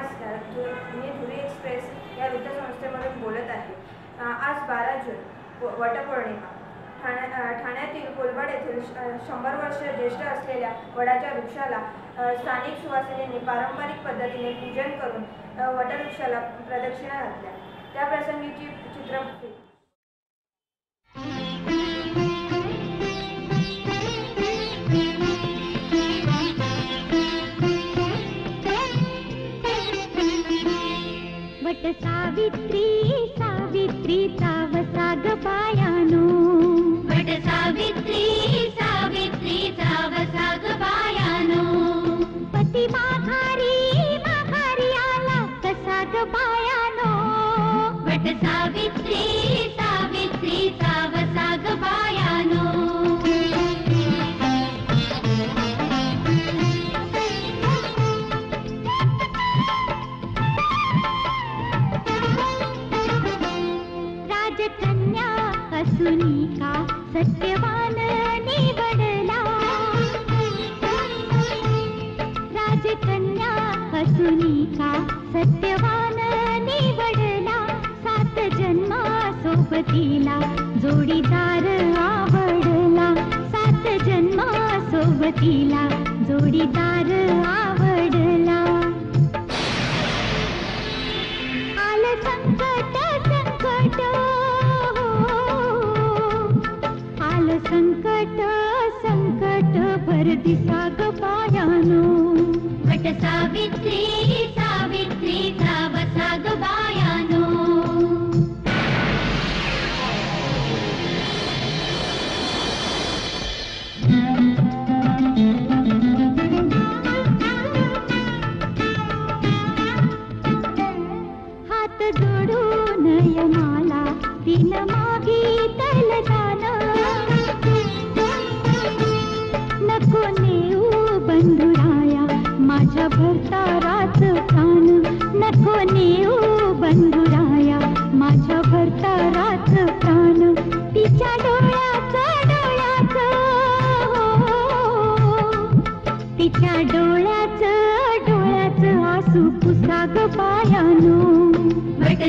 नमस्कार. मी धुरी एक्सप्रेस या वृत्तसंस्थेमधून बोलत आहे. आज बारा जून वटपौर्णिमा. ठाण्या ठाण्यातील कोलवाड येथील शंभर वर्ष ज्येष्ठ असलेल्या वडाच्या वृक्षाला स्थानिक सुवासिनींनी पारंपरिक पद्धतीने पूजन करून वटवृक्षाला प्रदक्षिणा घातल्या. त्या प्रसंगीची चित्रफित वट सावित्री सावित्रीचा वसाग पायानो वट सावित्री सावित्रीचा वसाग पायानो पती माघारी माघारी आला कसा ग पायानो वट सावित्री का सत्यवान निवडला राजकन्या असुनी का सत्यवान निवडला सात जन्मा सोबतीला जोडीदार आवडला. सात जन्मा सोबतीला जोडीदार आवडला. संकट भर दिसा ग भरताराच कान. नको नेऊ बंधुराया माझ्या भरताराच कान तिच्या डोळ्याचा डोळ्याचा हो, हो, हो. तिच्या डोळ्याचं डोळ्याचं आसू पुसाग पायानो. वट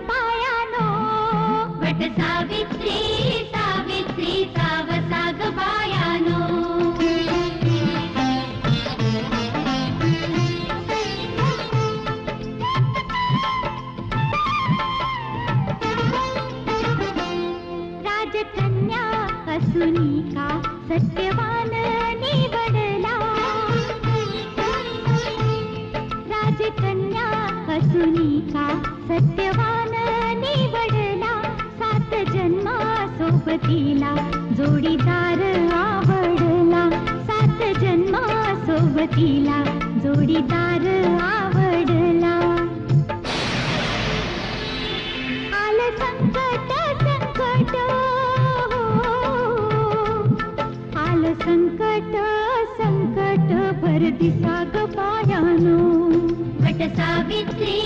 पायानो. वट सावित्री. सोबतीला जोडीदार आवडला. सात जन्मा सोबतीला जोडीदार आवडला. आलं संकट संकट हो. आलं संकट संकट भर दिसा ग पायानो. वट सावित्री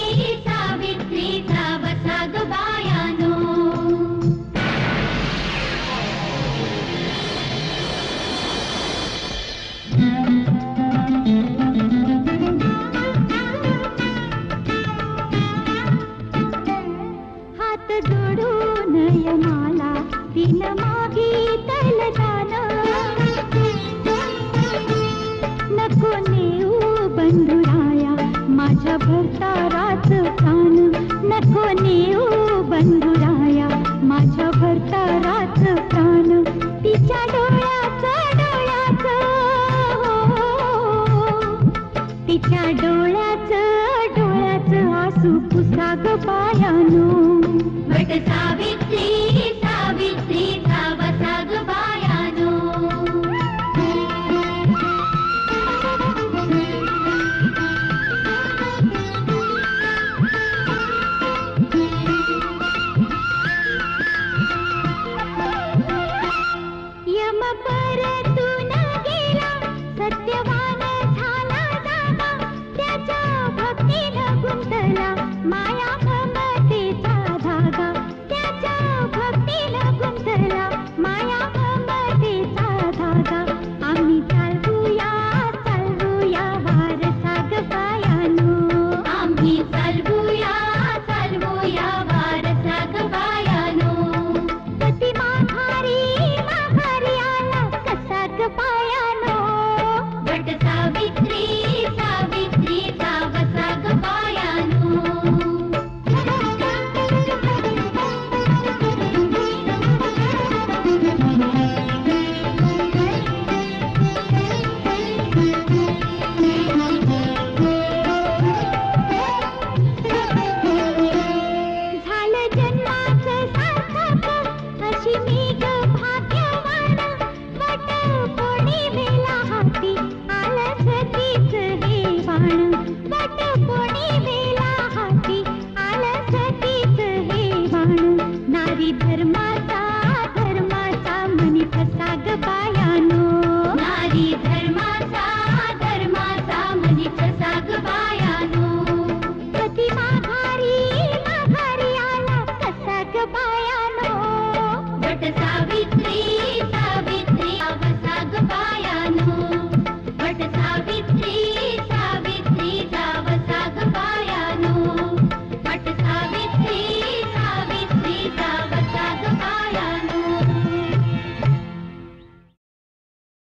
तिच्या डोळ्याचं डोळ्याचं आसू पुसाग पायानो. वट सावित्री